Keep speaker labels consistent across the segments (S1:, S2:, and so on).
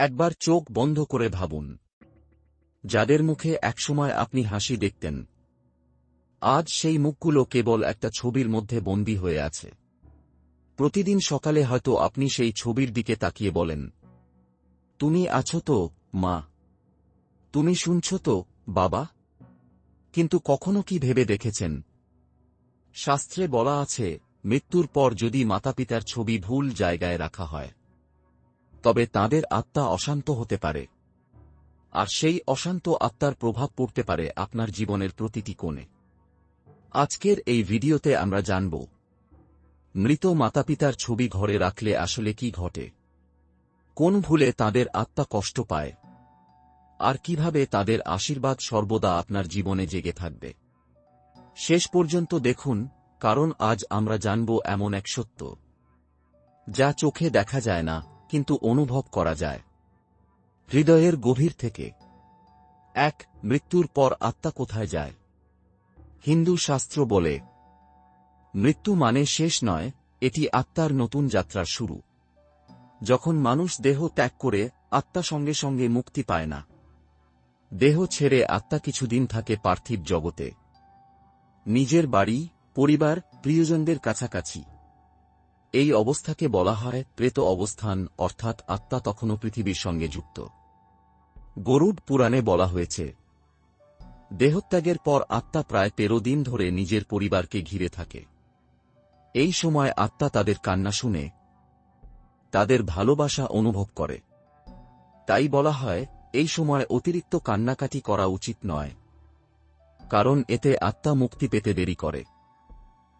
S1: একবার চোখ বন্ধ করে ভাবুন। যাদের মুখে একসময় আপনি হাসি দেখতেন। আজ সেই মুখগুলো কেবল একটা ছবির মধ্যে বন্দী হয়ে আছে। প্রতিদিন সকালে হয়তো আপনি সেই ছবির দিকে তাকিয়ে বলেন, তুমি আছো তো, মা। তুমি শুনছ তো, বাবা? কিন্তু কখনো কি ভেবে দেখেছেন? শাস্ত্রে বলা আছে, মৃত্যুর পর যদি মাতাপিতার ছবি ভুল জায়গায় রাখা হয়। তবে তাদের আত্মা অশান্ত হতে পারে। আর সেই অশান্ত আত্মার প্রভাব পড়তে পারে আপনার জীবনের প্রতিটি কোণে। আজকের এই ভিডিওতে আমরা জানব, মৃত মাতাপিতার ছবি ঘরে রাখলে আসলে কি ঘটে? কোন ভুলে তাদের আত্মা কষ্ট পায়? আর কীভাবে তাদের আশীর্বাদ সর্বদা আপনার জীবনে জেগে থাকবে? শেষ পর্যন্ত দেখুন, কারণ আজ আমরা জানব এমন এক সত্য, যা চোখে দেখা যায় না কিন্তু অনুভব করা যায়। হৃদয়ের গভীর থেকে। এক, মৃত্যুর পর আত্মা কোথায় যায়? হিন্দু শাস্ত্র বলে, মৃত্যু মানে শেষ নয়, এটি আত্মার নতুন যাত্রার শুরু। যখন মানুষ দেহ ত্যাগ করে, আত্মা সঙ্গে সঙ্গে মুক্তি পায় না। দেহ ছেড়ে আত্মা কিছুদিন থাকে পার্থিব জগতে। নিজের বাড়ি, পরিবার, প্রিয়জনদের কাছাকাছি। এই অবস্থাকে বলা হয় প্রেত অবস্থান, অর্থাৎ আত্মা তখনও পৃথিবীর সঙ্গে যুক্ত। গরুড পুরাণে বলা হয়েছে, দেহত্যাগের পর আত্মা প্রায় তেরো দিন ধরে নিজের পরিবারকে ঘিরে থাকে। এই সময় আত্মা তাদের কান্না শুনে, তাদের ভালোবাসা অনুভব করে। তাই বলা হয়, এই সময় অতিরিক্ত কান্নাকাটি করা উচিত নয়, কারণ এতে আত্মা মুক্তি পেতে দেরি করে।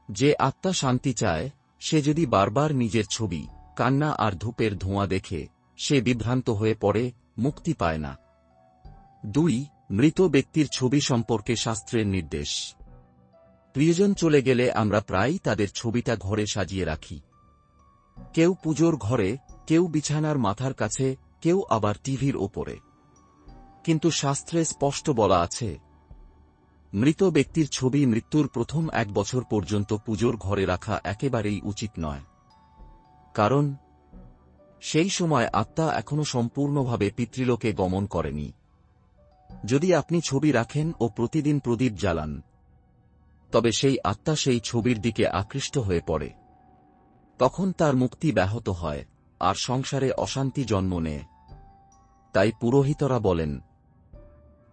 S1: যে আত্মা শান্তি চায় সে যদি বারবার নিজের ছবি, কান্না আর ধূপের ধোঁয়া দেখে, সে বিভ্রান্ত হয়ে পড়ে, মুক্তি পায় না। দুই, মৃত ব্যক্তির ছবি সম্পর্কে শাস্ত্রের নির্দেশ। প্রিয়জন চলে গেলে আমরা প্রায়ই তাদের ছবিটা ঘরে সাজিয়ে রাখি। কেউ পুজোর ঘরে, কেউ বিছানার মাথার কাছে, কেউ আবার টিভির ওপরে। কিন্তু শাস্ত্রে স্পষ্ট বলা আছে মৃত ব্যক্তির ছবি মৃত্যুর প্রথম এক বছর পর্যন্ত পুজোর ঘরে রাখা একেবারেই উচিত নয়। কারণ, সেই সময় আত্মা এখনও সম্পূর্ণভাবে পিতৃলোকে গমন করেনি। যদি আপনি ছবি রাখেন ও প্রতিদিন প্রদীপ জ্বালান, তবে সেই আত্মা সেই ছবির দিকে আকৃষ্ট হয়ে পড়ে। তখন তার মুক্তি ব্যাহত হয়, আর সংসারে অশান্তি জন্ম নেয়। তাই পুরোহিতরা বলেন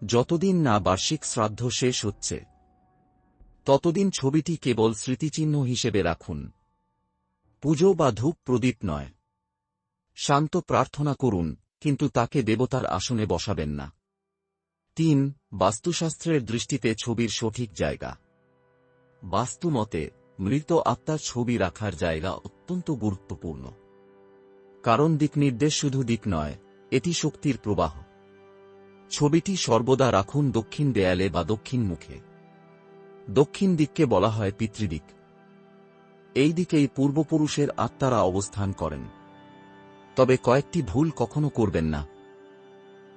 S1: যতদিন না বার্ষিক শ্রাদ্ধ শেষ হচ্ছে, ততদিন ছবিটি কেবল স্মৃতিচিহ্ন হিসেবে রাখুন। পুজো বা ধূপ প্রদীপ নয়। শান্ত প্রার্থনা করুন, কিন্তু তাকে দেবতার আসনে বসাবেন না। তিন, বাস্তুশাস্ত্রের দৃষ্টিতে ছবির সঠিক জায়গা। বাস্তুমতে মৃত আত্মার ছবি রাখার জায়গা অত্যন্ত গুরুত্বপূর্ণ। কারণ দিকনির্দেশ শুধু দিক নয়, এটি শক্তির প্রবাহ। ছবিটি সর্বদা রাখুন দক্ষিণ দেয়ালে বা দক্ষিণ মুখে। দক্ষিণ দিককে বলা হয় পিতৃদিক। এই দিকেই পূর্বপুরুষের আত্মারা অবস্থান করেন। তবে কয়েকটি ভুল কখনো করবেন না।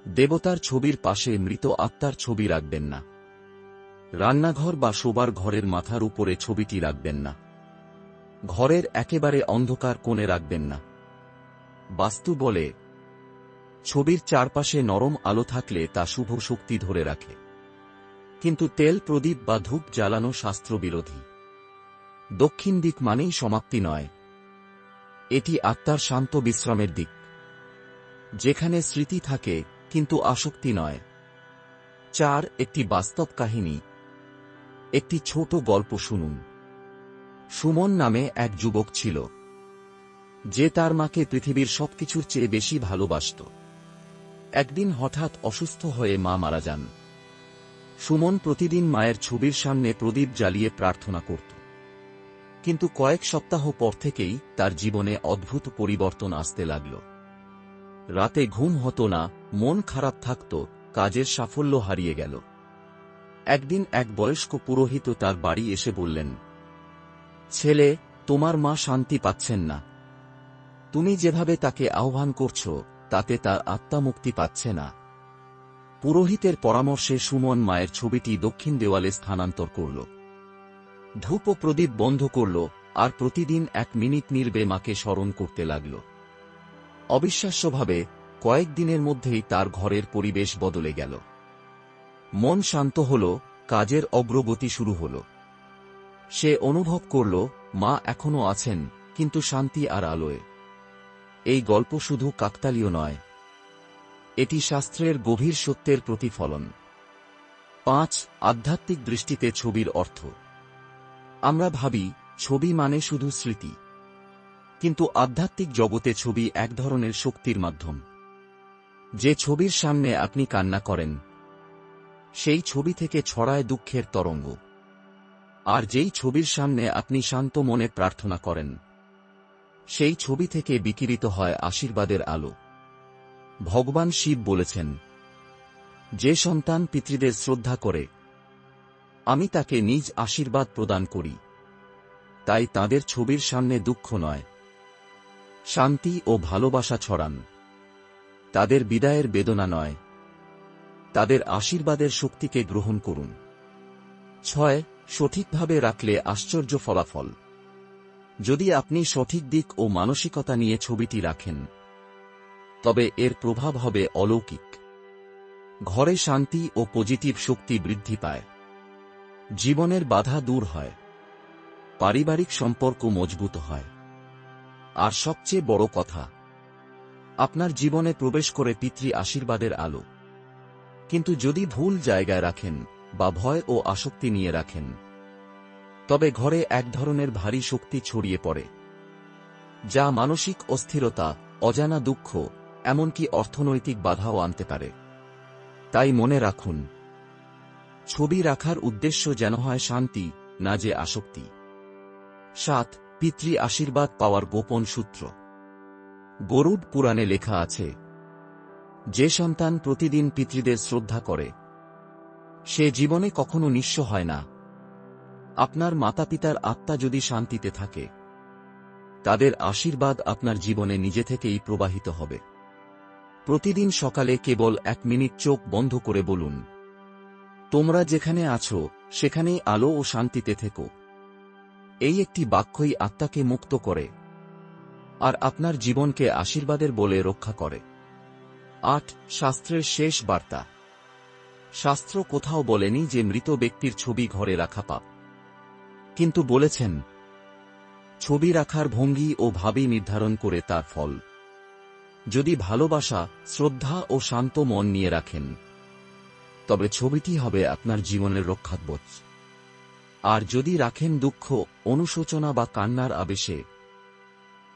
S1: দেবতার ছবির পাশে মৃত আত্মার ছবি রাখবেন না। রান্নাঘর বা শোবার ঘরের মাথার উপরে ছবিটি রাখবেন না। ঘরের একেবারে অন্ধকার কোণে রাখবেন না। বাস্তু বলে ছবির চারপাশে নরম আলো থাকলে তা শুভ শক্তি ধরে রাখে। কিন্তু তেল প্রদীপ বা ধূপ জ্বালানো শাস্ত্রবিরোধী। দক্ষিণ দিক মানেই সমাপ্তি নয়। এটি আত্মার শান্ত বিশ্রামের দিক। যেখানে স্মৃতি থাকে, কিন্তু আসক্তি নয়। চার, একটি বাস্তব কাহিনী। একটি ছোট গল্প শুনুন। সুমন নামে এক যুবক ছিল। যে তার মাকে পৃথিবীর সবকিছুর চেয়ে বেশি ভালোবাসত। একদিন হঠাৎ অসুস্থ হয়ে মা মারা যান। সুমন প্রতিদিন মায়ের ছবির সামনে প্রদীপ জ্বালিয়ে প্রার্থনা করত। কিন্তু কয়েক সপ্তাহ পর থেকেই তার জীবনে অদ্ভুত পরিবর্তন আসতে লাগল। রাতে ঘুম হতো না, মন খারাপ থাকত, কাজের সাফল্য হারিয়ে গেল। একদিন এক বয়স্ক পুরোহিত তার বাড়ি এসে বললেন, ছেলে, তোমার মা শান্তি পাচ্ছেন না। তুমি যেভাবে তাকে আহ্বান করছ তাতে তার আত্মা মুক্তি পাচ্ছে না। পুরোহিতের পরামর্শে সুমন মায়ের ছবিটি দক্ষিণ দেওয়ালে স্থানান্তর করল। ধূপ ও প্রদীপ বন্ধ করল, আর প্রতিদিন এক মিনিট নির্বে মাকে স্মরণ করতে লাগল। অবিশ্বাস্যভাবে কয়েকদিনের মধ্যেই তার ঘরের পরিবেশ বদলে গেল। মন শান্ত হল, কাজের অগ্রগতি শুরু হল। সে অনুভব করল, মা এখনও আছেন, কিন্তু শান্তি আর আলোয়। এই গল্প শুধু কাকতালীয় নয়। এটি শাস্ত্রের গভীর সত্যের প্রতিফলন। পাঁচ, আধ্যাত্মিক দৃষ্টিতে ছবির অর্থ। আমরা ভাবি, ছবি মানে শুধু স্মৃতি। কিন্তু আধ্যাত্মিক জগতে ছবি এক ধরনের শক্তির মাধ্যম। যে ছবির সামনে আপনি কান্না করেন, সেই ছবি থেকে ছড়ায় দুঃখের তরঙ্গ। আর যেই ছবির সামনে আপনি শান্ত মনে প্রার্থনা করেন সেই ছবি থেকে বিকিরিত হয় আশীর্বাদের আলো। ভগবান শিব বলেছেন, যে সন্তান পিতৃদের শ্রদ্ধা করে, আমি তাকে নিজ আশীর্বাদ প্রদান করি। তাই তাদের ছবির সামনে দুঃখ নয়। শান্তি ও ভালোবাসা ছড়ান। তাদের বিদায়ের বেদনা নয়। তাদের আশীর্বাদের শক্তিকে গ্রহণ করুন। ছয়, সঠিকভাবে রাখলে আশ্চর্য ফলাফল। যদি আপনি সঠিক দিক ও মানসিকতা নিয়ে ছবিটি রাখেন, তবে এর প্রভাব হবে অলৌকিক। ঘরে শান্তি ও পজিটিভ শক্তি বৃদ্ধি পায়। জীবনের বাধা দূর হয়। পারিবারিক সম্পর্ক মজবুত হয়। আর সবচেয়ে বড় কথা, আপনার জীবনে প্রবেশ করে পিতৃ আশীর্বাদের আলো। কিন্তু যদি ভুল জায়গায় রাখেন বা ভয় ও আসক্তি নিয়ে রাখেন তবে ঘরে এক ধরনের ভারী শক্তি ছড়িয়ে পড়ে, যা মানসিক অস্থিরতা, অজানা দুঃখ, এমনকি অর্থনৈতিক বাধাও আনতে পারে। তাই মনে রাখুন, ছবি রাখার উদ্দেশ্য যেন হয় শান্তি, না যে আসক্তি। সাত, পিতৃ আশীর্বাদ পাওয়ার গোপন সূত্র। গরুড পুরাণে লেখা আছে, যে সন্তান প্রতিদিন পিতৃদের শ্রদ্ধা করে, সে জীবনে কখনো নিঃস্ব হয় না। আপনার মাতাপিতার আত্মা যদি শান্তিতে থাকে, তাদের আশীর্বাদ আপনার জীবনে নিজে থেকেই প্রবাহিত হবে। প্রতিদিন সকালে কেবল এক মিনিট চোখ বন্ধ করে বলুন, তোমরা যেখানে আছো, সেখানেই আলো ও শান্তিতে থেকো। এই একটি বাক্যই আত্মাকে মুক্ত করে, আর আপনার জীবনকে আশীর্বাদের বলে রক্ষা করে। আট, শাস্ত্রের শেষ বার্তা। শাস্ত্র কোথাও বলেনি যে মৃত ব্যক্তির ছবি ঘরে রাখা পাপ। কিন্তু বলেছেন, ছবি রাখার ভঙ্গি ও ভাবি নির্ধারণ করে তার ফল। যদি ভালোবাসা, শ্রদ্ধা ও শান্ত মন নিয়ে রাখেন, তবে ছবিটি হবে আপনার জীবনের রক্ষাকবচ আর যদি রাখেন দুঃখ, অনুশোচনা বা কান্নার আবেশে,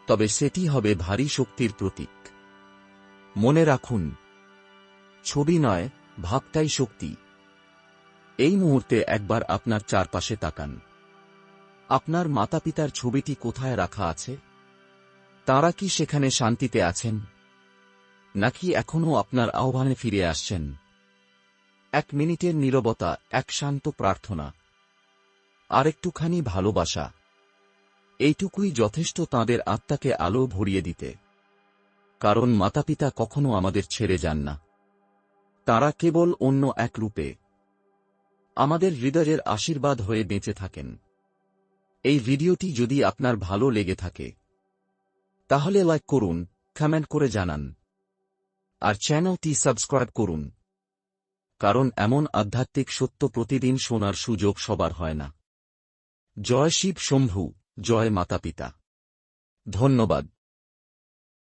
S1: তবে সেটি হবে ভারী শক্তির প্রতীক। মনে রাখুন, ছবি নয়, ভাবটাই শক্তি। এই মুহূর্তে একবার আপনার চারপাশে তাকান। আপনার মাতাপিতার ছবিটি কোথায় রাখা আছে? তারা কি সেখানে শান্তিতে আছেন? নাকি এখনও আপনার আহ্বানে ফিরে আসছেন? এক মিনিটের নীরবতা, এক শান্ত প্রার্থনা। আরেকটুখানি ভালোবাসা। এইটুকুই যথেষ্ট তাঁদের আত্মাকে আলো ভরিয়ে দিতে। কারণ মাতাপিতা কখনো আমাদের ছেড়ে যান না। তারা কেবল অন্য এক রূপে। আমাদের হৃদয়ের আশীর্বাদ হয়ে বেঁচে থাকেন। এই ভিডিওটি যদি আপনার ভালো লেগে থাকে, তাহলে লাইক করুন কমেন্ট করে জানান। আর চ্যানেলটি সাবস্ক্রাইব করুন। কারণ এমন আধ্যাত্মিক সত্য প্রতিদিন শোনার সুযোগ সবার হয় না। জয় শিব শম্ভু, জয় মাতা পিতা। ধন্যবাদ।